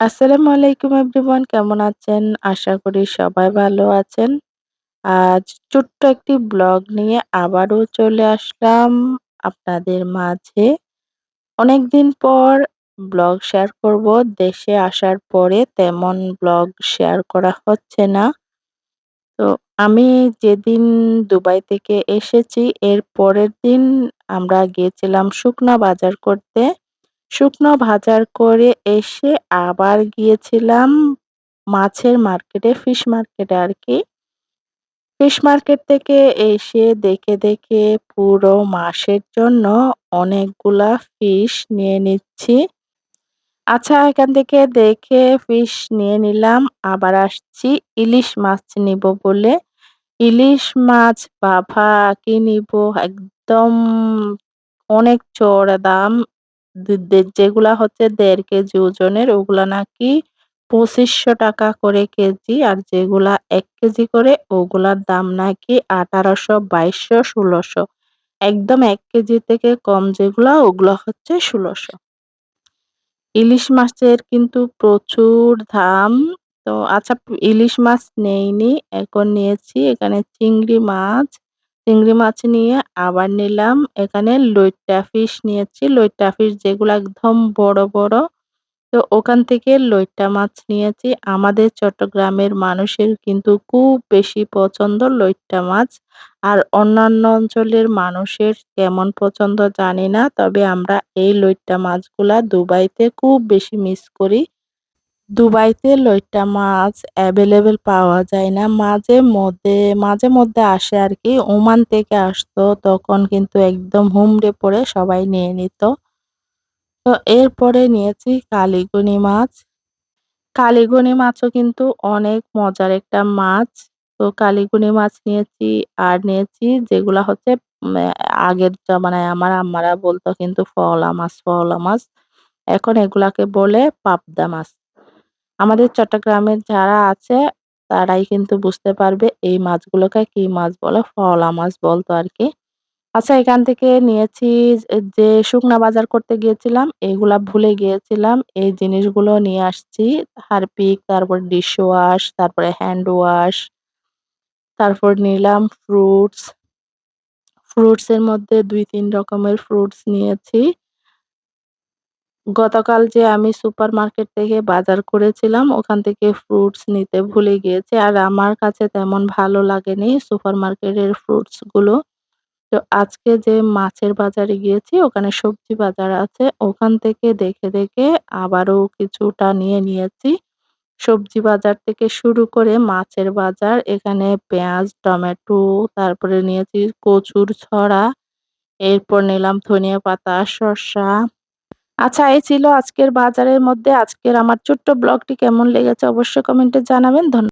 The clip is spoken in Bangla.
আসসালামু আলাইকুম এভরিওয়ান, কেমন আছেন? আশা করি সবাই ভালো আছেন। আজ ছোট্ট একটি ব্লগ নিয়ে আবারও চলে আসলাম আপনাদের মাঝে। অনেকদিন পর ব্লগ শেয়ার করব। দেশে আসার পরে তেমন ব্লগ শেয়ার করা হচ্ছে না। তো আমি যেদিন দুবাই থেকে এসেছি, এর পরের দিন আমরা গিয়েছিলাম শুকনা বাজার করতে। শুকনো বাজার করে এসে আবার গিয়েছিলাম মাছের মার্কেটে, ফিশ মার্কেটে আর কি ফিশ মার্কেট থেকে এসে দেখে, দেখে পুরো মাসের জন্য অনেকগুলা ফিশ নিয়ে নিচ্ছি। আচ্ছা এখান থেকে দেখে ফিশ নিয়ে নিলাম। আবার আসছি ইলিশ মাছ নিব বলে। ইলিশ মাছ বাবা কি নিব একদম অনেক চড়া দাম। যেগুলা হচ্ছে দেড় কেজি ওজনের, ওগুলা নাকি পঁচিশশো টাকা করে কেজি, আর যেগুলা এক কেজি করে, ওগুলার দাম নাকি আঠারোশো, বাইশশো, ষোলোশো। একদম এক কেজি থেকে কম যেগুলা, ওগুলো হচ্ছে ষোলোশো। ইলিশ মাছের কিন্তু প্রচুর দাম। তো আচ্ছা ইলিশ মাছ নেইনি, এখন নিয়েছি, এখানে চিংড়ি মাছ। চিংড়ি মাছ নিয়ে আবার নিলাম। এখানে লইট্টা ফিশ নিয়েছি। লইট্টা ফিশ যেগুলো একদম বড় বড়। তো ওখান থেকে লইট্টা মাছ নিয়েছি। আমাদের চট্টগ্রামের মানুষের কিন্তু খুব বেশি পছন্দ লইট্টা মাছ। আর অন্যান্য অঞ্চলের মানুষের কেমন পছন্দ জানি না। তবে আমরা এই লইট্টা মাছগুলা দুবাইতে খুব বেশি মিস করি। দুবাইতে লইট্টা মাছ অ্যাভেলেবেল পাওয়া যায় না। মাঝে মধ্যে মাঝে মধ্যে আসে আর কি। ওমান থেকে আসতো, তখন কিন্তু একদম হুমড়ে পড়ে সবাই নিয়ে নিত। তো এরপরে নিয়েছি কালীগুনি মাছ। কালীগুনি মাছও কিন্তু অনেক মজার একটা মাছ। তো কালীগুনি মাছ নিয়েছি, আর নিয়েছি যেগুলা হচ্ছে আগের জমানায় আমার আম্মারা বলতো কিন্তু ফলা মাছ ফলা মাছ। এখন এগুলাকে বলে পাবদা মাছ। আমাদের চট্টগ্রামের যারা আছে, তারাই কিন্তু বুঝতে পারবে এই মাছগুলোকে কি মাছ বলে, ফলা মাছ বলতো আর কি। আচ্ছা এখান থেকে নিয়েছি যে শুকনা বাজার করতে গিয়েছিলাম, এগুলা ভুলে গিয়েছিলাম। এই জিনিসগুলো নিয়ে আসছি, হারপিক, তারপর ডিশ ওয়াশ, তারপরে হ্যান্ড ওয়াশ, তারপর নিলাম ফ্রুটস। ফ্রুটস এর মধ্যে দুই, তিন রকমের ফ্রুটস নিয়েছি। গতকাল যে আমি সুপার মার্কেট থেকে বাজার করেছিলাম, ওখান থেকে ফ্রুটস নিতে ভুলে গিয়েছি। আর আমার কাছে তেমন ভালো লাগেনি সুপার মার্কেটের ফ্রুটসগুলো। তো আজকে যে মাছের বাজারে গিয়েছি, ওখানে সবজি বাজার আছে। ওখান থেকে দেখে দেখে আবারও কিছুটা নিয়ে নিয়েছি। সবজি বাজার থেকে শুরু করে মাছের বাজার, এখানে পেঁয়াজ, টমেটো, তারপরে নিয়েছি কচুর ছড়া, এরপর নিলাম ধনিয়া পাতা, শসা আচ্ছা এই ছিল আজকের বাজারের মধ্যে। আজকের আমার ছোট্ট ব্লগটি কেমন লেগেছে অবশ্যই কমেন্টে জানাবেন। ধন্যবাদ।